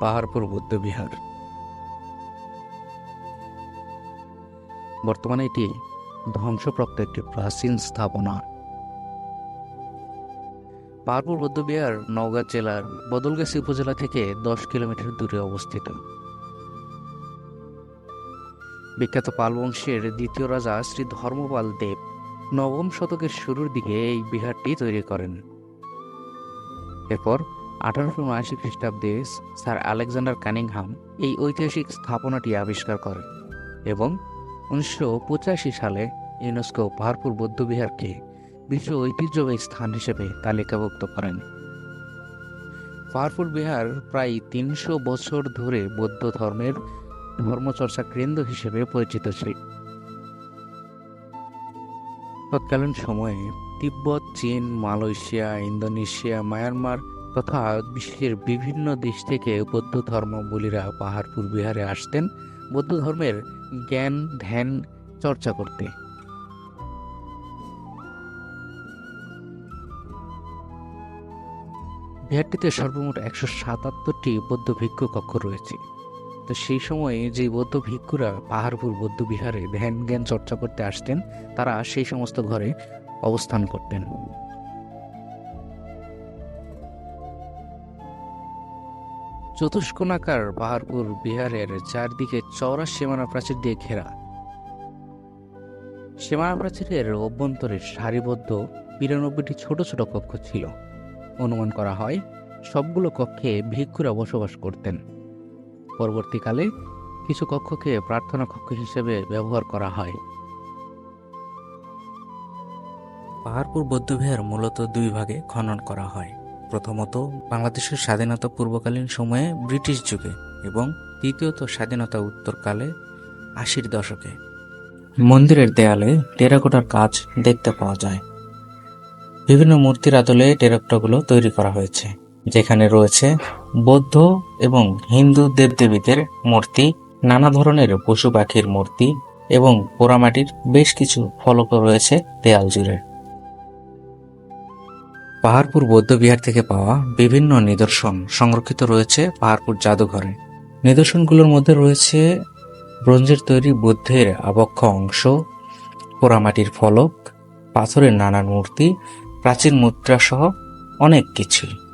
পাহাড়পুর বৌদ্ধবিহার বর্তমানে এটি ধ্বংসপ্রাপ্ত একটি প্রাচীন স্থাপনা। পাহাড়পুর বৌদ্ধবিহার নওগাঁ জেলার বদলগাছি উপজেলা থেকে দশ কিলোমিটার দূরে অবস্থিত। বিখ্যাত পাল বংশের দ্বিতীয় রাজা শ্রী ধর্মপাল দেব নবম শতকের শুরুর দিকে এই বিহারটি তৈরি করেন। এরপর আঠারোশো উনআশি খ্রিস্টাব্দে স্যার আলেকজান্ডার কানিংহাম এই ঐতিহাসিক স্থাপনাটি আবিষ্কার করেন এবং উনিশশো পঁচাশি সালে ইউনেস্কো পাহাড়পুর বৌদ্ধবিহারকে বিশ্ব ঐতিহ্যবাহী স্থান হিসেবে তালিকাভুক্ত করেন। পাহাড়পুর বিহার প্রায় তিনশো বছর ধরে বৌদ্ধ ধর্মের ধর্মচর্চা কেন্দ্র হিসেবে পরিচিত ছিল। তৎকালীন সময়ে তিব্বত, চীন, মালয়েশিয়া, ইন্দোনেশিয়া, মায়ানমার তথা বিশ্বের বিভিন্ন দেশ থেকে বৌদ্ধ ধর্মাবলীরা পাহাড়পুর বিহারে আসতেন। বৌদ্ধ ধর্মের জ্ঞান, ধ্যান, চর্চা করতে। বিহারটিতে সর্বমোট একশো সাতাত্তরটি বৌদ্ধ ভিক্ষু কক্ষ রয়েছে। তো সেই সময়ে যে বৌদ্ধ ভিক্ষুরা পাহাড়পুর বৌদ্ধ বিহারে ধ্যান, জ্ঞান, চর্চা করতে আসতেন, তারা সেই সমস্ত ঘরে অবস্থান করতেন। চতুষ্কোণাকার পাহাড়পুর বিহারের চারদিকে চওড়া সীমানা প্রাচীর দিয়ে ঘেরা। সীমানা প্রাচীরের অভ্যন্তরে সারিবদ্ধ বিরানব্বইটি ছোট ছোট কক্ষ ছিল। অনুমান করা হয়, সবগুলো কক্ষে ভিক্ষুরা বসবাস করতেন। পরবর্তীকালে কিছু কক্ষকে প্রার্থনা কক্ষ হিসেবে ব্যবহার করা হয়। পাহাড়পুর বৌদ্ধবিহার মূলত দুই ভাগে খনন করা হয়। প্রথমত, বাংলাদেশের স্বাধীনতা পূর্বকালীন সময়ে ব্রিটিশ যুগে এবং দ্বিতীয়ত স্বাধীনতা উত্তরকালে আশির দশকে। মন্দিরের দেয়ালে টেরাকোটার কাজ দেখতে পাওয়া যায়। বিভিন্ন মূর্তির আদলে টেরাকোটাগুলো তৈরি করা হয়েছে, যেখানে রয়েছে বৌদ্ধ এবং হিন্দু দেবদেবীদের মূর্তি, নানা ধরনের পশু পাখির মূর্তি এবং পোড়ামাটির বেশ কিছু ফলক রয়েছে দেয়াল জুড়ে। পাহাড়পুর বৌদ্ধবিহার থেকে পাওয়া বিভিন্ন নিদর্শন সংরক্ষিত রয়েছে পাহাড়পুর জাদুঘরে। নিদর্শনগুলোর মধ্যে রয়েছে ব্রোঞ্জের তৈরি বুদ্ধের আবক্ষ অংশ, পোড়ামাটির ফলক, পাথরের নানান মূর্তি, প্রাচীন মুদ্রাসহ অনেক কিছুই